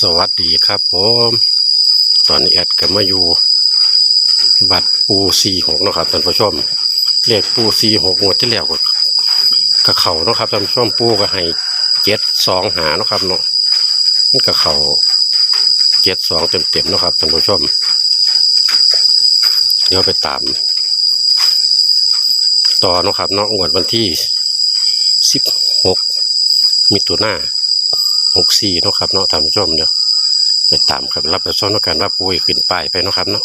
สวัสดีครับผมตอนนี้แอดก็มาอยู่ บัตรปูซีหกนะครับท่านผู้ชมเลขปูซีหกงวดที่แล้วก็ก็เขาเนาะครับท่านผู้ชมปูก็ให้เจ็ดสองหานะครับเนาะนี่ก็เขาเจ็ดสองเต็มเต็มๆนะครับท่านผู้ชมเดี๋ยวไปตาม ต่อเนาะครับเนาะงวดวันที่สิบหกมิถุนา หกสี่เนาะครับเนาะท่านผู้ชมเดี๋ยวไปตามครับรับไปซ้อนกันว่าปุ้ยขึ้นป้ายไปเนาะครับเนาะ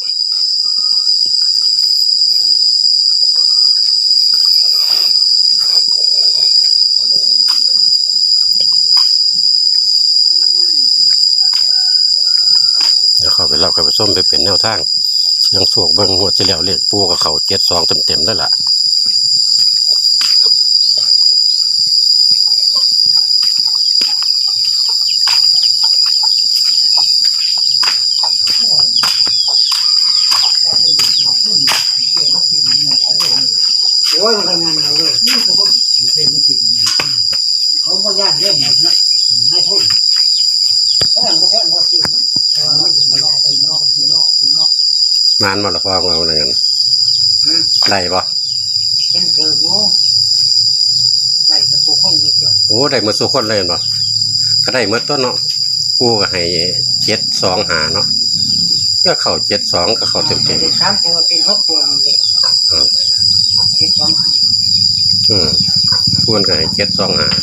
เดี๋ยวเข้าไปรับกับไปส้มไปเป็นแนวทางเชียงโศกเบิ้งหัวจะแล้วเลขปูกับเขาเจ็ดสองเต็มๆแล้วล่ะ โอ้ยมันทำงานเอาเลยนี่ก็บอกเป็นมันติดเขาก็ย่านเรื่องหมดนะให้ทุนแค่ก็แค่พอสิมันาะมันเป็นนอกเป็นนอกเป็นนอกเป็นนอกนานมาละพ่อเราอะไรกันได้ปะเป็นเธอโง่ไล่ตะปูคนมีจอดโอ้ได้มดสุกคนเลยปะก็ได้หมดต้นเนาะปูก็ให้เจ็ดสองหาเนาะก็เข้าเจ็ดสองก็เข้าเต็มเต็มสามตัวเป็นหกตัวเลยๆอืมเจ็ดสองอืมทวนก็ให้เจ็ดสองหา ร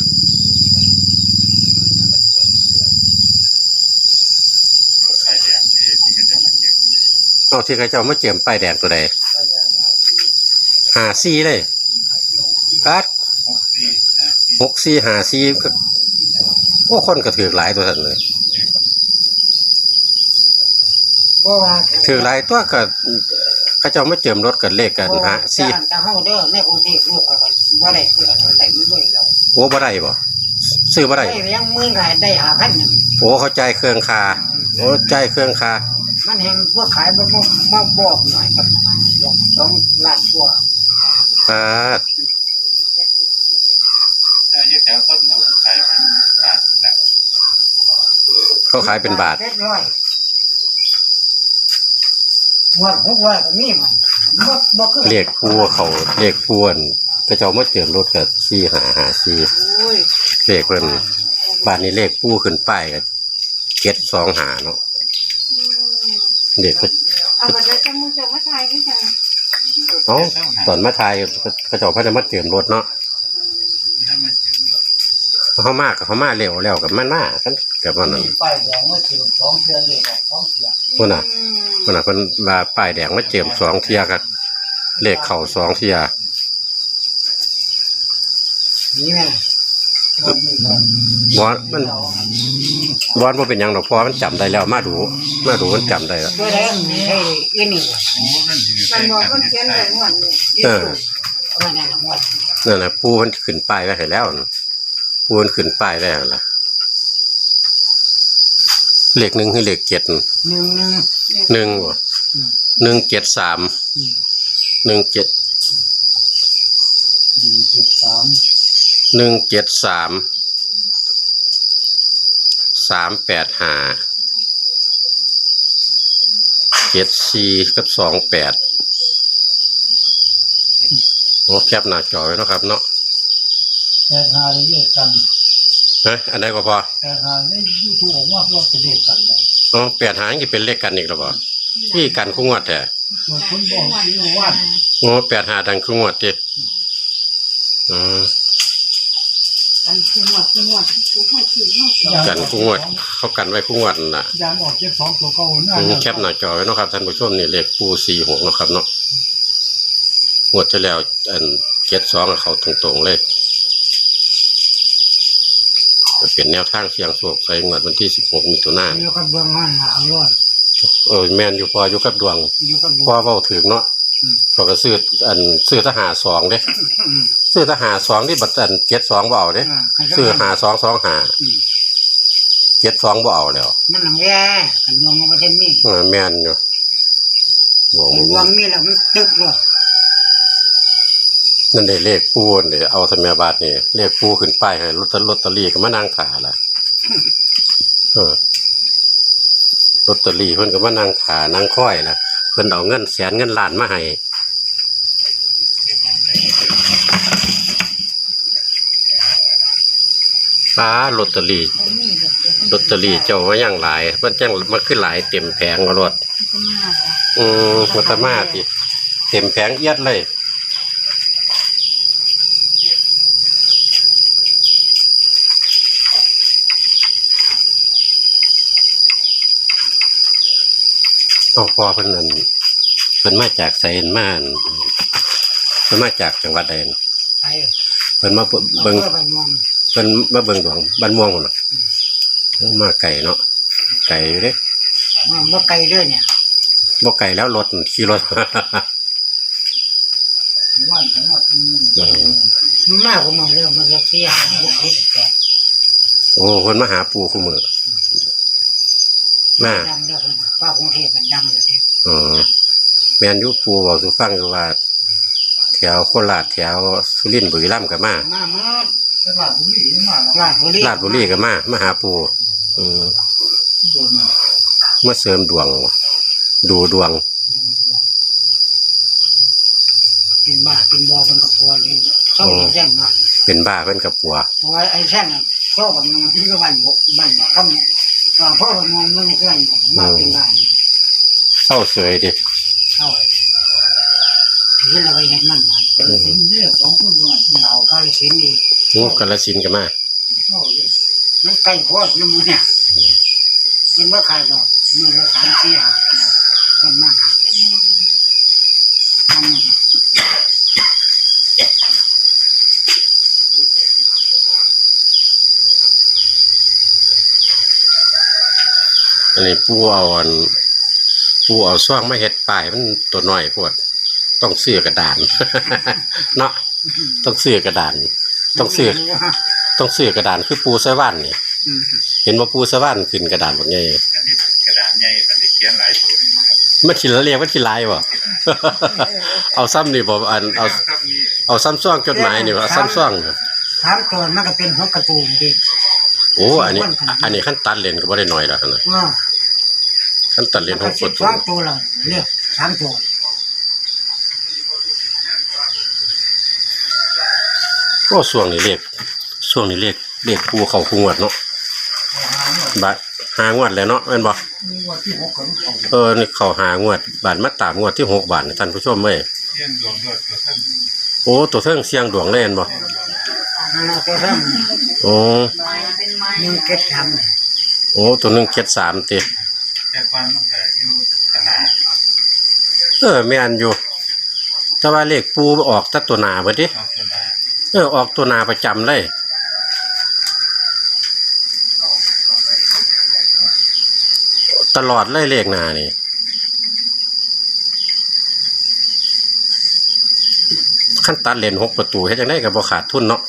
ถไฟแดงนี่ที่กันจะมาเก็บนี่ เอาที่เขาเจ้ามาเจียมป้ายแดงตัวใดหาซีเลยปัดหกสี่ห้าสี่หกซีหาซีก็โอ้คนก็ถือหลายตัวท่านเลยเพราะว่าถือหลายตัวก็เขาเจ้ามาเจียมรถกันเลขกันหาซีแต่เฮาเด้อในกรุงเทพลูกเขาก็บ่ได้คืออะไรมันด้วยเราโอ้บ่ได้บ่ซื้อบ่ได้ได้ยังมื่นขายได้หาพันหนึ่งโอ้เขาใจายเครื่องคาโอ้ใจายเครื่องคา มันเห็นพวกขายมันมาบอกหน่อยครับบอกสองล้านกว่าอ่าแล้วยี่แถวต้นเราขายเป็นบาทละเขาขายเป็นบาทเจ็ดร้อยหมดหกร้อยก็มีมันบ่บ่คือเลขพัวเขาเลขพวนเขาเจ้ามาเจียมรถกับซีหาหาซีโอ้ยเลขเพิ่นบ้านนี้เลขปูขึ้นป้ายก็เจ็ดสองหาเนาะ เด็กก็เอามาแล้วจะมึงจะมาทายไม่ใช่เอ้าตอนมาทายกระจกพระจะมาเตรียมรถเนาะถ้ามาถึงรถเขามากกับเขามาเร็วแล้วกับมันมากันกับมันนั่นมีไปแดงเมื่อถึงสองเดือนเลยครับสองเดือนคนน่ะคนน่ะเพิ่นมาป้ายแดงมาเจิมสองเทียกับเลขเข่าสองเทียนี่แม่ บอนมันบอนบ่เป็นหยังดอกเพราะมันจำได้แล้ว มาดูมาดูมันจำได้แล้วตัวแดงให้อีนี่โอ้นั่นถึงมันบอกคนเขียนเลยหมดเลยเออเอาไว้นั่นหมดนั่นน่ะปูมันขึ้นป้ายไว้ให้แล้วน่ะปูมันขึ้นป้ายไว้แล้วล่ะเลขหนึ่งคือเลขเจ็ดหนึ่งหนึ่ง หนึ่งบ่หนึ่งเจ็ดสามหนึ่งเจ็ดหนึ่งเจ็ดสาม หนึ่งเจ็ดสามสามแปดห้าเจ็ดสี่กับสองแปดโอ้แคปหน้าจอไว้เนาะครับเนาะแปดหาได้เยอะกันฮะอันไหนก็พอแปดหาได้ยูทูบออกมาเพื่อเป็นเด็กกันได้อ๋อแปดหางกี่เป็นเลขกันอีกแล้วบ่พี่กันคู่งวดแต่ส่วนคนบอกที่ว่าโอ้แปดหาดังคู่งวดดิอืม กันคือหมดคือหมดทุกคนคือหมดกันคู่งวดเขากันไว้คู่งวดนั่นน่ะยางออกเจ็ดสองตัวเก่าหน้าอืมแคปหน้าจอไว้เนาะครับท่านผู้ชมนี่เลขปูสี่หกเนาะครับเนาะงวดที่แล้วอันเจ็ดสองเขาตรงๆเลยก็เป็นแนวทางเสียงโศกใส่งวดวันที่สิบหกมิถุนายนอยู่กับเบื้องหันหลังรอดเออแมนอยู่พออยู่กับดวงอยู่กับพอเว้าถึงเนาะ พอก็ซื้ออันซื้อทหารสองเด้ซื้อทหารสองที่บัตรอันเจ็ดสองบ่เอาเด้ซื้อหาสองสองหาเจ็ดสองบ่เอาแล้ว มันหนังแย่กันรวมมาประเทศมีเออแม่นอยู่โอ้รวมมีแล้วมันตึกเลยนั่นได้เลขปูนเด้เอาทะเมียบาทนี่เลขปูขึ้นป้ายให้ลอตเตอรี่ลอตเตอรี่ก็มานั่งถ่าล่ะเออลอตเตอรี่เพิ่นก็มานั่งขานั่งค่อยนะ เพิ่นเอาเงินแสนเงินล้านมาให้ป้าลอตเตอรี่เอานี่แบบเดี๋ยวลอตเตอรี่เจ้าว่ายังหลาย มันจังมันขึ้นหลายเต็มแผงเอารถจะมาจ้ะอืมมันตะมาติเต็มแผงเอียดเลย เอาพอเพิ่นนั่นเพิ่นมาจากไสนมาอั่นเพิ่นมาจากจังหวัดใดนั่นไทยเพิ่นมาเบิ่งเบิ่เบิ่งงบ้านมองเพิ่นมาเบิ่งดวงบ้านม่วงพุ่นน่ะโอ้มาไก่เนาะไก่อยู่เด้มันบ่ไกลเด้อเนี่ยบ่ไก่แล้วรถขี่รถว่าจังหวัดอืมมันมากกว่ามันเริ่มมันจะเสียบุกเฮ็ดแต่โอ้เพิ่นมาหาปู่คู่มือ มา ดังเด้อเพิ่นว่ากรุงเทพมันดังแล้วเด้อ๋อแม่นอยู่ปู่บอกสู่ฟังอยู่ว่า แถวโคราชแถวสุรินทร์บุรีรัมย์ก็มามามาตลาดบุรีมาลาดบุรีราชบุรีก็มามาหาปู่อืมมาเสริมดวง ดูดวงเป็นบ้าเป็นบ่อเป็นกระพวนเลยเศร้าแจ้งเนาะเป็นบ้าเพิ่นกับปัวเพราะว่าไอ้แท่งอะก็กับมันที่ก็บ้านอยู่บ้านคำ อ่าเพราะว่ามองมันไม่เคลื่อนมาเป็นบ้านเศร้าเสยดิเช่าถือเราไปเห็นมันมาสินเรื่องของคนด้วยเราก็เลยสินนี่งูกาลสินธุ์ก็มามันใกล้โพดน้ำมันเนี่ยเป็นว่าใครดอกมือละสามสี่ห้าคนมาหาทำ อันนี้ปู่เอาอันปู่เอาซ่วงมาเฮ็ดป้ายมันตัวน้อยโพดต้องซื้อกระดาน เนาะต้องซื้อกระดาน ต้องซื้อต้องซื้อกระดานคือปูไสวรรค์นี่อืมเห็นว่าปูไสวรรค์ขึ้นกระดานบักใหญ่อันนี้กระดาษใหญ่มันจะเขียนหลายตัวนะครับมันสิละเรียกว่าสิลายบ่เอาซ้ำนี่บ่อันเอาครับมีเอาซ้ำซ่องจดหมายนี่บ่เอาซ้ำซ่องนี่ถามตัวมันก็เป็นหัวกระตูนดิ โอ้อันนี้ อันนี้ขั้นตัดเลนก็บ่ได้น้อยแล้วนะว่าขั้นตัดเลนมันหก็กสิประตูบสองตัวเลยเรียกสามตัวโอ้ช่วงนี้เลขช่วงนี้เลขเลขปูเข้าคู่งวดเนาะบาดหางวดแล้วเนาะแม่นบ่มีวันที่หกของเขาเออนี่เข้าหางวดบาดมาตามงวดที่หกบาทนี่ท่านผู้ชมเอ้ยเขียนดวงด้วยตัวท่านโอ้ตัวเทิงเสียงดวงเล่นบ่ นั่นเราตัวเริ่มโอ้ไม้เป็นไม้หนึ่งเก็ดทำเนี่ยโอ้ตัวหนึงเจ็ดสามติแต่ก่อนมันก็อยู่ตลาดเออแม่นอยู่ แต่ว่าเลขปูออกแต่ตัวหนาเบิดดิเอาตลาเออออกตัวหนาประจำเลย ตลอดเลยเลขหนานี่ขั้นตัดเลนหกประตูเฮ็ดจังไดก็บ่ขาดทุนเนาะ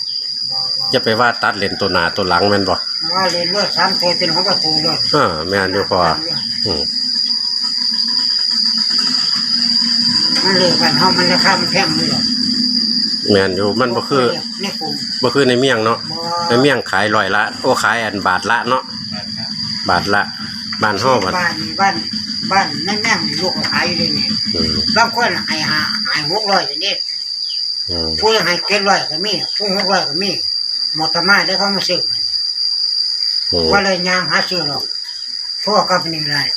อย่าไปว่าตัดเลนตัวหนาตัวหลังแม่นบ่ว่าเรียนเลือดสามตัวเป็นหัวกระตูนเลยเออแม่นอยู่พออืมมันเลยกันเขามันราคามันแพงเลยแม่นอยู่มันบ่คือในกลุ่มบ่คือในเมี่ยงเนาะบ่ในเมี่ยงขายร้อยละ โอ้ขายอันบาทละเนาะบ้านนะบาทละบ้านเฮาบัดบ้านบ้านบ้านนั่นแม่งลูกก็ขายอยู่เลยเนี่ยอืมบางคนให้หาให้หกร้อยอย่างนี้อืมผู้ให้เจ็ดร้อยก็มีผู้หกร้อยก็มี หมดตมาได้เขามาซื้อมันอืมว่าเลยยางหาซื้อหรอกพวกกับนี่เลย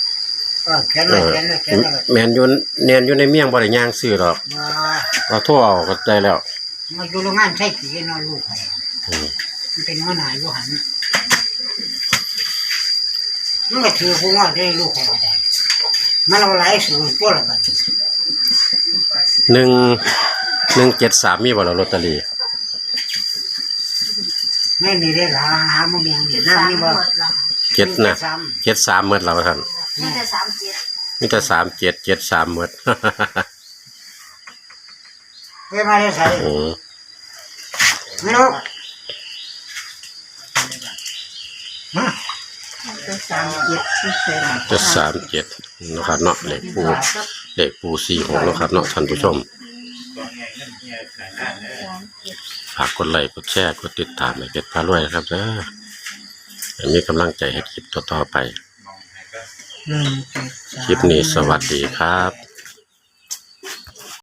เออเขียนเอเลยอเขียนเลยเขียนเลยแม่นอยู่แน่นอยู่ในเมี่ยงบ่ได้ย่างซื้อหรอกมาเอาโทรเอาก็ได้แล้วมาอยู่โรงงานใช้สีนอนลูกให้อืมมันเป็นหัวหน้าอยู่หันมันก็ถือผู้ว่าได้ลูกให้ก็ได้มันเอาหลายสูตรตัวละบัดหนึ่งหนึ่งเจ็ดสามมีบ่ล่ะลอตเตอรี่ ไม่มีได้หลาหามันยังเจ็นี่ดสามน้ำนี่หมบ่ดละเจ็ดนะสามเจ็ดสามหมดแล้วท่านนี่แต่สามเจ็ดมีแต่สามเจ็ดเจ็ดสามหมดเว้ยมาได้ใส่อืมไม่รู้มาแต่สามเจ็ดที่เซ็นเจ็ดสามเจ็ดนะครับเนาะเลขปูเลขปูสี่หกนะครับเนาะท่านผู้ชม ฝากกดไลค์กดแชร์กดติดตามให้เพชรพารวยนะครับเด้อให้มีกำลังใจให้คลิปต่อๆไปมองให้ก็คลิปนี้สวัสดีครับ